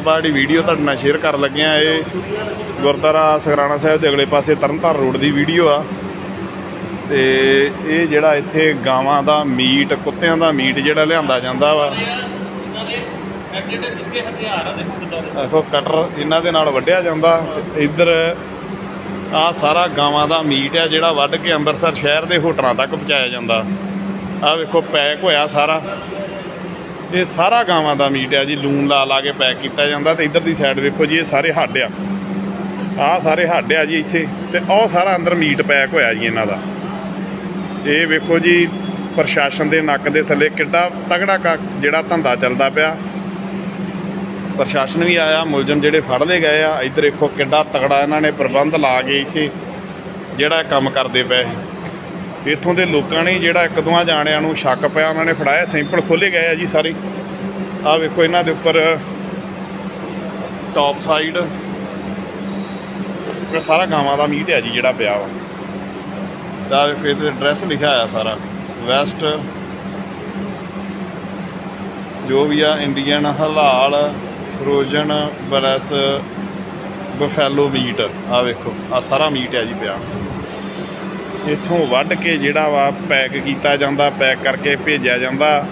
ਆਪਾਂ ਜਿਹੜੀ ਵੀਡੀਓ ਤੁਹਾਡੇ ਨਾਲ ਸ਼ੇਅਰ ਕਰਨ ਲੱਗੇ ਆ ਇਹ ਗੁਰਦੁਆਰਾ ਸਗਰਾਣਾ ਸਾਹਿਬ ਦੇ ਅਗਲੇ ਪਾਸੇ ਤਰਨਤਾਰਨ ਰੋਡ ਦੀ ਵੀਡੀਓ ਆ। ਤੇ ਇਹ ਜਿਹੜਾ ਇੱਥੇ ਗਾਵਾਂ ਦਾ ਮੀਟ, ਕੁੱਤਿਆਂ ਦਾ ਮੀਟ ਜਿਹੜਾ ਲਿਆਂਦਾ ਜਾਂਦਾ ਵਾ। ਦੇਖੋ ਕਟਰ ਇਹਨਾਂ ਦੇ ਨਾਲ ਵੱਢਿਆ ਜਾਂਦਾ। ਇੱਧਰ ਆ ਸਾਰਾ ਗਾਵਾਂ ਦਾ ਮੀਟ ਆ ਜਿਹੜਾ ਵੱਢ ਕੇ ਅੰਮ੍ਰਿਤਸਰ ਸ਼ਹਿਰ ਦੇ ਹੋਟਲਾਂ ਤੱਕ ਪਹੁੰਚਾਇਆ ਜਾਂਦਾ। ਆ ਵੇਖੋ ਪੈਕ ਹੋਇਆ ਸਾਰਾ। ਇਹ ਸਾਰਾ ਗਾਵਾਂ ਦਾ ਮੀਟ ਆ ਜੀ, ਲੂਣ ਲਾ ਲਾ ਕੇ ਪੈਕ ਕੀਤਾ ਜਾਂਦਾ ਤੇ ਇੱਧਰ ਦੀ ਸਾਈਡ ਵੇਖੋ ਜੀ, ਇਹ ਸਾਰੇ ਹੱਡ ਆ। ਆਹ ਸਾਰੇ ਹੱਡ ਆ ਜੀ ਇੱਥੇ ਤੇ ਉਹ ਸਾਰਾ ਅੰਦਰ ਮੀਟ ਪੈਕ ਹੋਇਆ ਜੀ ਇਹਨਾਂ ਦਾ। ਇਹ ਵੇਖੋ ਜੀ, ਪ੍ਰਸ਼ਾਸਨ ਦੇ ਨੱਕ ਦੇ ਥੱਲੇ ਕਿੱਡਾ ਤਗੜਾ ਕ- ਜਿਹੜਾ ਧੰਦਾ ਚੱਲਦਾ ਪਿਆ। ਪ੍ਰਸ਼ਾਸਨ ਵੀ ਆਇਆ, ਮੁਲਜ਼ਮ ਜਿਹੜੇ ਫੜ ਲਏ ਗਏ ਆ, ਇੱਧਰ ਦੇਖੋ ਕਿੱਡਾ ਤਗੜਾ ਇਹਨਾਂ ਨੇ ਪ੍ਰਬੰਧ ਲਾ ਕੇ ਇੱਥੇ ਜਿਹੜਾ ਕੰਮ ਕਰਦੇ ਪਏ। ਇੱਥੋਂ ਦੇ ਲੋਕਾਂ ਨੇ ਜਿਹੜਾ ਇੱਕ ਦੋਆਂ ਜਾਣਿਆਂ ਨੂੰ ਸ਼ੱਕ ਪਿਆ, ਉਹਨਾਂ ਨੇ ਫੜਾਇਆ ਸੈਂਪਲ ਖੋਲੇ ਗਏ ਆ ਜੀ ਸਾਰੇ। ਆਹ ਵੇਖੋ ਇਹਨਾਂ ਦੇ ਉੱਪਰ ਟੌਪ ਸਾਈਡ ਇਹ ਸਾਰਾ ਗਾਵਾਂ ਦਾ ਮੀਟ ਹੈ ਜੀ ਜਿਹੜਾ ਪਿਆ ਵਾ। ਦਾ ਵੇਖੋ ਇਹਦੇ ਐਡਰੈਸ ਲਿਖਿਆ ਹੋਇਆ ਸਾਰਾ। ਵੈਸਟ ਜੋ ਵੀ ਆ ਇੰਡੀਅਨ ਹਲਾਲ ਫਰੋਜ਼ਨ ਬਲੈਸ ਬਫੈਲੋ ਮੀਟ ਆ ਵੇਖੋ ਆ ਸਾਰਾ ਮੀਟ ਹੈ ਜੀ ਪਿਆ। ਇੱਥੋਂ ਵੱਢ ਕੇ ਜਿਹੜਾ ਵਾ ਪੈਕ ਕੀਤਾ ਜਾਂਦਾ ਪੈਕ ਕਰਕੇ ਭੇਜਿਆ ਜਾਂਦਾ।